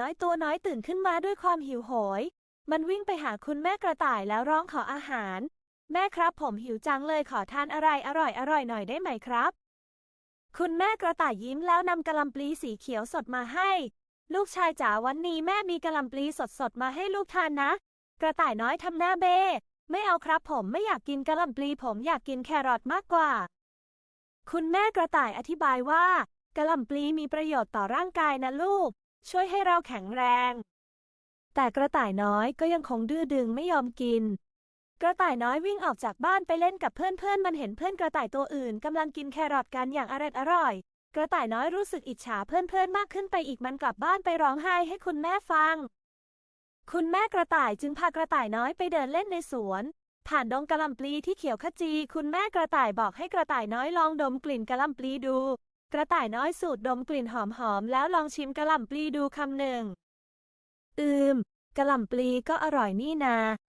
น้อยตัวน้อยตื่นขึ้นมาด้วยความหิวโหย มันวิ่งไปหาคุณแม่กระต่ายแล้วร้องขออาหาร แม่ครับผมหิวจังเลยขอทานอะไรอร่อยอร่อยหน่อยได้ไหมครับ คุณแม่กระต่ายยิ้มแล้วนำกะหล่ำปลีสีเขียวสดมาให้ ลูกชายจ๋าวันนี้แม่มีกะหล่ำปลีสดๆมาให้ลูกทานนะ กระต่ายน้อยทำหน้าเบ้ไม่เอาครับผมไม่อยากกินกะหล่ำปลีผมอยากกินแครอทมากกว่า คุณแม่กระต่ายอธิบายว่ากะหล่ำปลีมีประโยชน์ต่อร่างกายนะลูก ช่วยให้เราแข็งแรง แต่กระต่ายน้อยก็ยังคงดื้อดึงไม่ยอมกิน กระต่ายน้อยวิ่งออกจากบ้านไปเล่นกับเพื่อนๆ มันเห็นเพื่อนกระต่ายตัวอื่นกำลังกินแครอทกันอย่างอร่อยอร่อย กระต่ายน้อยรู้สึกอิจฉาเพื่อนๆ มากขึ้นไปอีกมันกลับบ้านไปร้องไห้ให้คุณแม่ฟัง คุณแม่กระต่ายจึงพากระต่ายน้อยไปเดินเล่นในสวนผ่านดงกะล่ำปลีที่เขียวขจี คุณแม่กระต่ายบอกให้กระต่ายน้อยลองดมกลิ่นกะล่ำปลีดู กระต่ายน้อยสูดดมกลิ่นหอมๆแล้วลองชิมกะหล่ำปลีดูคำหนึ่ง อืมกะหล่ำปลีก็อร่อยนี่นา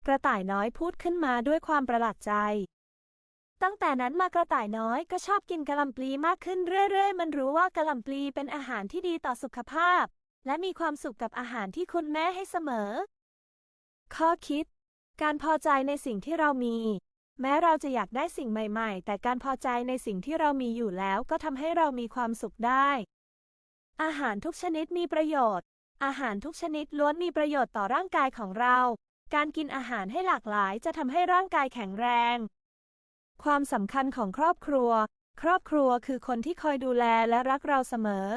กระต่ายน้อยพูดขึ้นมาด้วยความประหลาดใจ ตั้งแต่นั้นมากระต่ายน้อยก็ชอบกินกะหล่ำปลีมากขึ้นเรื่อยๆ มันรู้ว่ากะหล่ำปลีเป็นอาหารที่ดีต่อสุขภาพ และมีความสุขกับอาหารที่คุณแม่ให้เสมอ ข้อคิด การพอใจในสิ่งที่เรามี แม้เราจะอยากได้สิ่งใหม่ ๆ แต่การพอใจในสิ่งที่เรามีอยู่แล้วก็ทำให้เรามีความสุขได้ อาหารทุกชนิดมีประโยชน์ อาหารทุกชนิดล้วนมีประโยชน์ต่อร่างกายของเรา การกินอาหารให้หลากหลายจะทำให้ร่างกายแข็งแรง ความสำคัญของครอบครัว ครอบครัวคือคนที่คอยดูแลและรักเราเสมอ